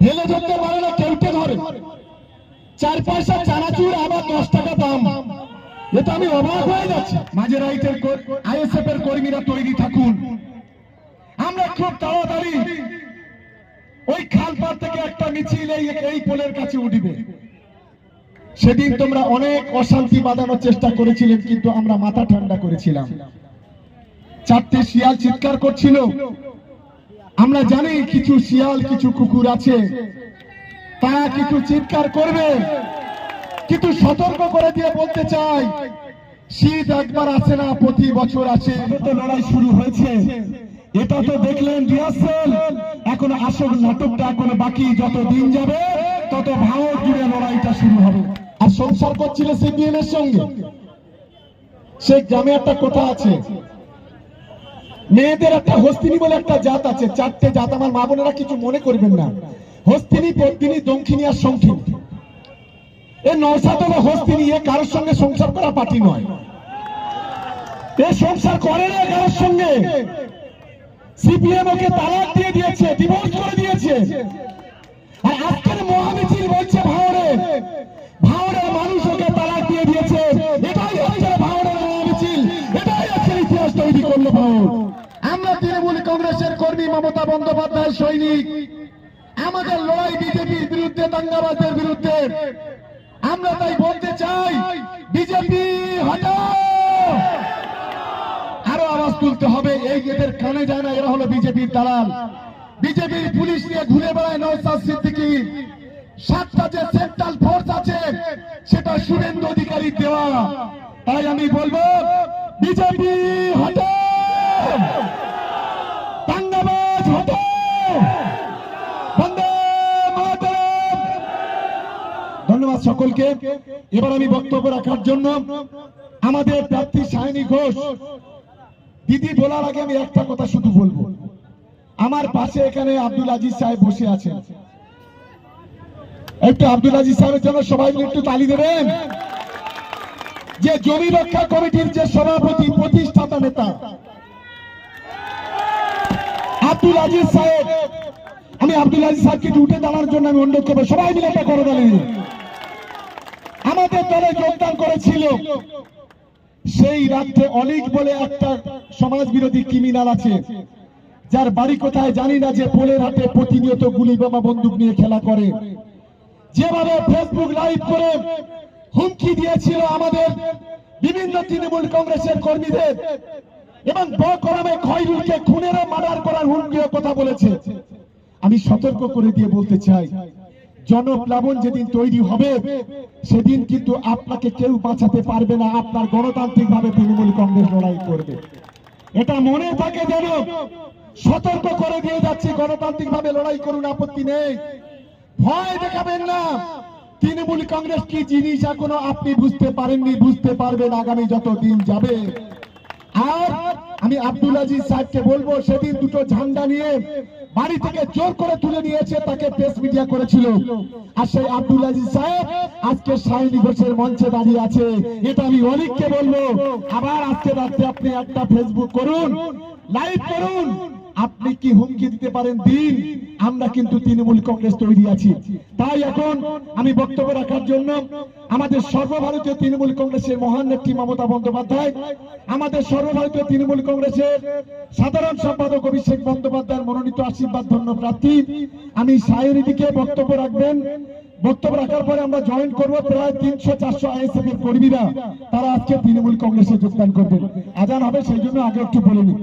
ঢেলে ধরতে পারে না কেউটে ধরে। চার পয়সা চানাচুর, আবার দশ টাকা দাম। এটা আমি অবাক হয়ে যাচ্ছি মাঝে রাইটের আইএসএফ এর কর্মীরা তৈরি থাকুন। আমরা খুব তাড়াতাড়ি ওই খালপার থেকে একটা মিছিল এই পোলের কাছে উঠবে। সেদিন তোমরা অনেক অশান্তি বাঁধানোর চেষ্টা করেছিলেন, কিন্তু আমরা মাথা ঠান্ডা করেছিলাম। চারটে শিয়াল চিৎকার করছিল। আমরা জানি কিছু শিয়াল কিছু কুকুর আছে। তারা কিছু চিৎকার করবে কিন্তু সতর্ক করে দিয়ে বলতে চাই শীত একবার আসে না প্রতি বছর আসে। তো লড়াই শুরু হয়েছে। এটা তো দেখলেন রিহার্সেল। এখন আসল নাটকটা এখনও বাকি। যত দিন যাবে তত ভারত জুড়ে লড়াইটা শুরু হবে। আর সংসার করছিল সিপিএম এর সঙ্গে। সে গ্রামে একটা কথা আছে। মেয়েদের একটা হস্তিনী বলে একটা জাত আছে, চারটে জাত। আমার মা বোনেরা কিছু মনে করবেন না। হস্তিনী, পদ্মিনী দক্ষিণী আর সংখিনী এ নৌসাদ হস্তিনী, এ কারোর সঙ্গে সংসার করা পার্টি নয়। এ সংসার করে না কারোর সঙ্গে। সিপিএম ওকে তালাক দিয়ে দিয়েছে ডিভোর্স করে দিয়েছে। আর আজকের মহামিছিল বলছে ভাওরে তৃণমূল কংগ্রেসের কর্মী মমতা বন্দ্যোপাধ্যায় সৈনিক। আমাদের লড়াই বিজেপির বিরুদ্ধে, দাঙ্গাবাজদের বিরুদ্ধে। আমরা তাই বলতে চাই, বিজেপি আরও আওয়াজ তুলতে হবে, এই এদের কানে যায় না, এরা হলো বিজেপির দালাল। বিজেপির পুলিশ নিয়ে ঘুরে বেড়ায় নৌসাদ সিদ্দিকি। সাতটা যে সেন্ট্রাল ফোর্স আছে, সেটা শুভেন্দু অধিকারী দেওয়া। তাই আমি বলব, বিজেপি, হটাও! ধন্যবাদ সকলকে। এবার আমি বক্তব্য রাখার জন্য আমাদের প্রার্থী সায়নী ঘোষ। দিদি বলার আগে আমি একটা কথা শুধু বলব। আমার পাশে এখানে আব্দুল আজিজ সাহেব বসে আছেন। একটু আব্দুল আজিজ সাহেবের জন্য সবাই মিলে একটু তালি দেবেন। যে জমি রক্ষা কমিটির যে সভাপতি, প্রতিষ্ঠাতা, নেতা আব্দুল আজিজ সাহেব, আমি আব্দুল আজিজ সাহেবকে উঠে দাঁড়ানোর জন্য আমি অনুরোধ করব। সবাই মিলে একটা করে দাঁড়িয়ে আমাদের দলে যোগদান করেছিল সেই রাত্রে অনেক বলে একটা সমাজ বিরোধী ক্রিমিনাল আছে। যার বাড়ি কোথায় জানি না যে পোলের হাতে প্রতিনিয়ত গুলি বোমা বন্দুক নিয়ে খেলা করে। যেভাবে ফেসবুক লাইভ করে হুমকি দিয়েছিল আমাদের বিভিন্ন তৃণমূল কংগ্রেসের কর্মীদের এবং বকরমে খয়রুলকে খুনেরও মার্ডার করার হুমকিও কথা বলেছে। আমি সতর্ক করে দিয়ে বলতে চাই, জনপ্লাবন যেদিন তৈরি হবে, সেদিন কিন্তু আপনাকে কেউ বাঁচাতে পারবে না, আপনার গণতান্ত্রিক ভাবে তৃণমূল কংগ্রেস লড়াই করবে। এটা মনে থাকে যেন সতর্ক করে দিয়ে যাচ্ছি গণতান্ত্রিক ভাবে লড়াই করুন, আপত্তি নেই। ভয় দেখাবেন না। তৃণমূল কংগ্রেস কি জিনিস এখনও আপনি বুঝতে পারেননি, বুঝতে পারবেন আগামী যত দিন যাবে। আমি আব্দুল আজিজ সাহেবকে বলব, সেদিন দুটো ঝান্ডা নিয়ে বাড়ি থেকে জোর করে তুলে নিয়েছে, তাকে প্রেস মিডিয়া করেছিল। আর সেই আব্দুল আজিজ সাহেব আজকে সায়নী ঘোষের মঞ্চে দাঁড়িয়ে আছে। এটা আমি অনেককে বলব। আবার আজকে রাত্রে আপনি একটা ফেসবুক করুন লাইভ করুন। আপনি কি হুমকি দিতে পারেন দিন? আমরা কিন্তু তৃণমূল কংগ্রেস তৈরি আছি। তাই এখন আমি বক্তব্য রাখার জন্য আমাদের সর্বভারতীয় তৃণমূল কংগ্রেসের মহান নেত্রী মমতা বন্দ্যোপাধ্যায়, আমাদের সর্বভারতীয় তৃণমূল কংগ্রেসের সাধারণ সম্পাদক অভিষেক বন্দ্যোপাধ্যায়ের মনোনীত আশীর্বাদ ধন্য প্রার্থী। আমি সায়নীদিকে বক্তব্য রাখবেন। বক্তব্য রাখার পরে আমরা জয়েন করব প্রায় তিনশো চারশো আইএসএফ এর কর্মীরা। তারা আজকে তৃণমূল কংগ্রেসে যোগদান করবেন। আজান হবে, সেই জন্য আগে একটু বলে নিই।